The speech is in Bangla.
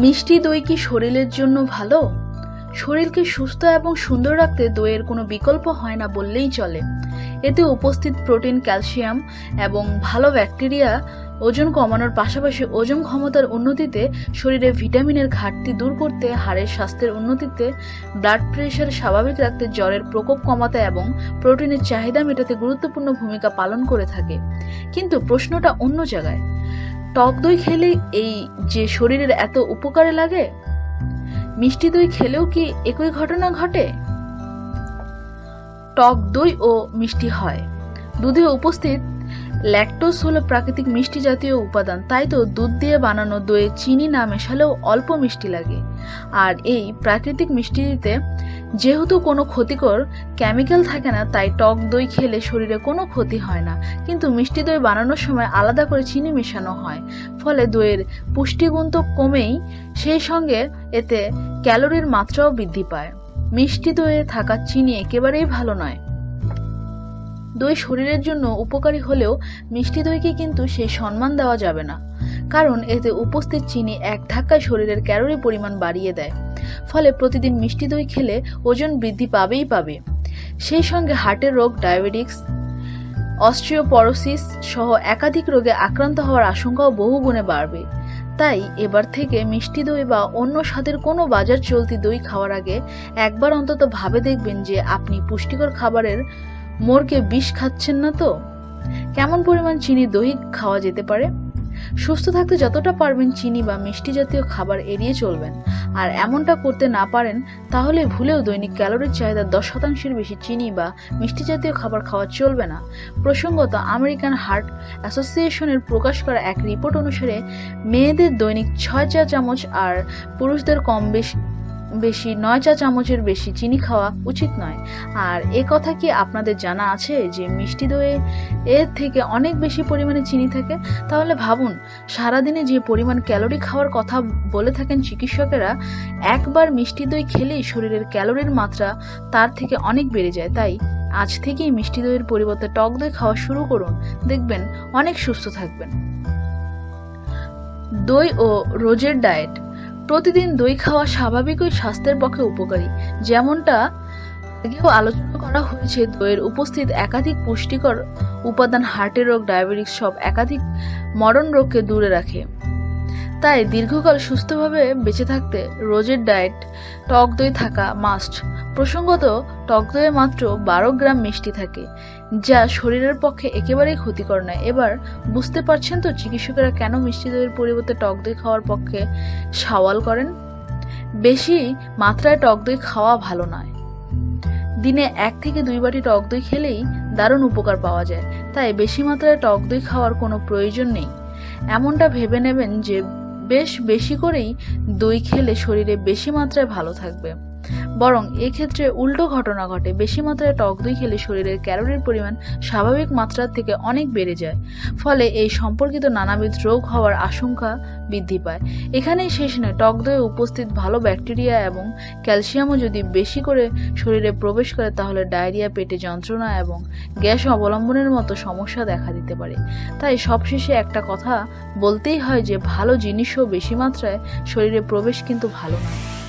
মিষ্টি দই কি শরীরের জন্য ভালো? শরীরকে সুস্থ এবং সুন্দর রাখতে দইয়ের কোনো বিকল্প হয় না বললেই চলে। এতে উপস্থিত প্রোটিন, ক্যালসিয়াম এবং ভালো ব্যাকটেরিয়া ওজন কমানোর পাশাপাশি ওজন ক্ষমতার উন্নতিতে শরীরে ভিটামিনের ঘাটতি দূর করতে, হাড়ের স্বাস্থ্যের উন্নতিতে ব্লাড প্রেশার স্বাভাবিক রাখতে জ্বরের প্রকোপ কমাতে এবং প্রোটিনের চাহিদা মেটাতে গুরুত্বপূর্ণ ভূমিকা পালন করে থাকে। কিন্তু প্রশ্নটা অন্য জায়গায়। টক দই খেলে এই যে শরীরের এত উপকারে লাগে? মিষ্টি দই খেলেও কি একই ঘটনা ঘটে? টক দই ও মিষ্টি হয়। দুধে উপস্থিত ল্যাকটোজ হলো প্রাকৃতিক মিষ্টি জাতীয় উপাদান। তাই তো দুধ দিয়ে বানানো দইয়ে চিনি না মেশালেও অল্প মিষ্টি লাগে। আর এই প্রাকৃতিক মিষ্টিতে যেহেতু কোনো ক্ষতিকর কেমিক্যাল থাকে না, তাই টক দই খেলে শরীরে কোনো ক্ষতি হয় না। কিন্তু মিষ্টি দই বানানোর সময় আলাদা করে চিনি মেশানো হয়। ফলে দইয়ের পুষ্টিগুণ তো কমেই, সেই সঙ্গে এতে ক্যালোরির মাত্রাও বৃদ্ধি পায়। মিষ্টি দইয়ে থাকা চিনি একেবারেই ভালো নয়। দই শরীরের জন্য উপকারী হলেও মিষ্টি দইকে কিন্তু সেই সম্মান দেওয়া যাবে না। কারণ এতে উপস্থিত চিনি এক ধাক্কায় শরীরের ক্যালোরি পরিমাণ বাড়িয়ে দেয়। ফলে প্রতিদিন মিষ্টি দই খেলে ওজন বৃদ্ধি পাবেই পাবে। সেই সঙ্গে হার্টের রোগ ডায়াবেটিক্স অস্ট্রিওপরোসিস সহ একাধিক রোগে আক্রান্ত হওয়ার আশঙ্কাও বহু গুণে বাড়বে। তাই এবার থেকে মিষ্টি দই বা অন্য স্বাদের কোনো বাজার চলতি দই খাওয়ার আগে একবার অন্তত ভাবে দেখবেন যে আপনি পুষ্টিকর খাবারের মোরকে বিষ খাচ্ছেন না তো? কেমন পরিমাণ চিনি দই খাওয়া যেতে পারে? সুস্থ থাকতে যতটা পারবেন চিনি বা মিষ্টি জাতীয় খাবার এড়িয়ে চলবেন। আর এমনটা করতে না পারেন, তাহলে ভুলেও দৈনিক ক্যালোরির চাহিদা দশ শতাংশের বেশি চিনি বা মিষ্টি জাতীয় খাবার খাওয়া চলবে না। প্রসঙ্গত আমেরিকান হার্ট অ্যাসোসিয়েশনের প্রকাশ করা এক রিপোর্ট অনুসারে, মেয়েদের দৈনিক ছয় চা চামচ আর পুরুষদের কম বেশি বেশি নয় চা চামচের বেশি চিনি খাওয়া উচিত নয়। আর এ কথা কি আপনাদের জানা আছে যে মিষ্টি দইয়ে এর থেকে অনেক বেশি পরিমাণে চিনি থাকে? তাহলে ভাবুন, সারাদিনে যে পরিমাণ ক্যালোরি খাওয়ার কথা বলে থাকেন চিকিৎসকেরা, একবার মিষ্টি দই খেলেই শরীরের ক্যালোরির মাত্রা তার থেকে অনেক বেড়ে যায়। তাই আজ থেকেই মিষ্টি দইয়ের পরিবর্তে টক দই খাওয়া শুরু করুন। দেখবেন অনেক সুস্থ থাকবেন। দই ও রোজের ডায়েট প্রতিদিন দই খাওয়া স্বাভাবিকই স্বাস্থ্যের পক্ষে উপকারী। যেমনটা আগেও আলোচনা করা হয়েছে, দইয়ের উপস্থিত একাধিক পুষ্টিকর উপাদান, হার্টের রোগ, ডায়াবেটিস সব একাধিক মরণ রোগকে দূরে রাখে। তাই দীর্ঘকাল সুস্থভাবে বেঁচে থাকতে রোজের ডায়েট, টক দই থাকা মাস্ট। প্রসঙ্গত, টক দইয়ে মাত্র বারো গ্রাম মিষ্টি থাকে। যা শরীরের পক্ষে একেবারেই ক্ষতিকর নয়। এবার বুঝতে পারছেন তো চিকিৎসকেরা কেন মিষ্টি দইয়ের পরিবর্তে টক দই খাওয়ার পক্ষে সওয়াল করেন? বেশি মাত্রায় টক দই খাওয়া ভালো নয়। দিনে এক থেকে দুই বাটি টক দই খেলেই দারুণ উপকার পাওয়া যায়। তাই বেশি মাত্রায় টক দই খাওয়ার কোনো প্রয়োজন নেই। এমনটা ভেবে নেবেন যে বেশ বেশি করেই দই খেলে শরীরে বেশি মাত্রায় ভালো থাকবে। বরং এক্ষেত্রে উল্টো ঘটনা ঘটে। বেশি মাত্রায় টক দই খেলে শরীরের ক্যালোরির পরিমাণ স্বাভাবিক মাত্রার থেকে অনেক বেড়ে যায়। ফলে এই সম্পর্কিত নানাবিধ রোগ হওয়ার আশঙ্কা বৃদ্ধি পায়। এখানেই শেষ নয়, টক দইয়ে উপস্থিত ভালো ব্যাকটেরিয়া এবং ক্যালসিয়ামও যদি বেশি করে শরীরে প্রবেশ করে, তাহলে ডায়রিয়া, পেটে যন্ত্রণা এবং গ্যাস অবলম্বনের মতো সমস্যা দেখা দিতে পারে। তাই সবশেষে একটা কথা বলতেই হয় যে, ভালো জিনিসও বেশি মাত্রায় শরীরে প্রবেশ কিন্তু ভালো নয়।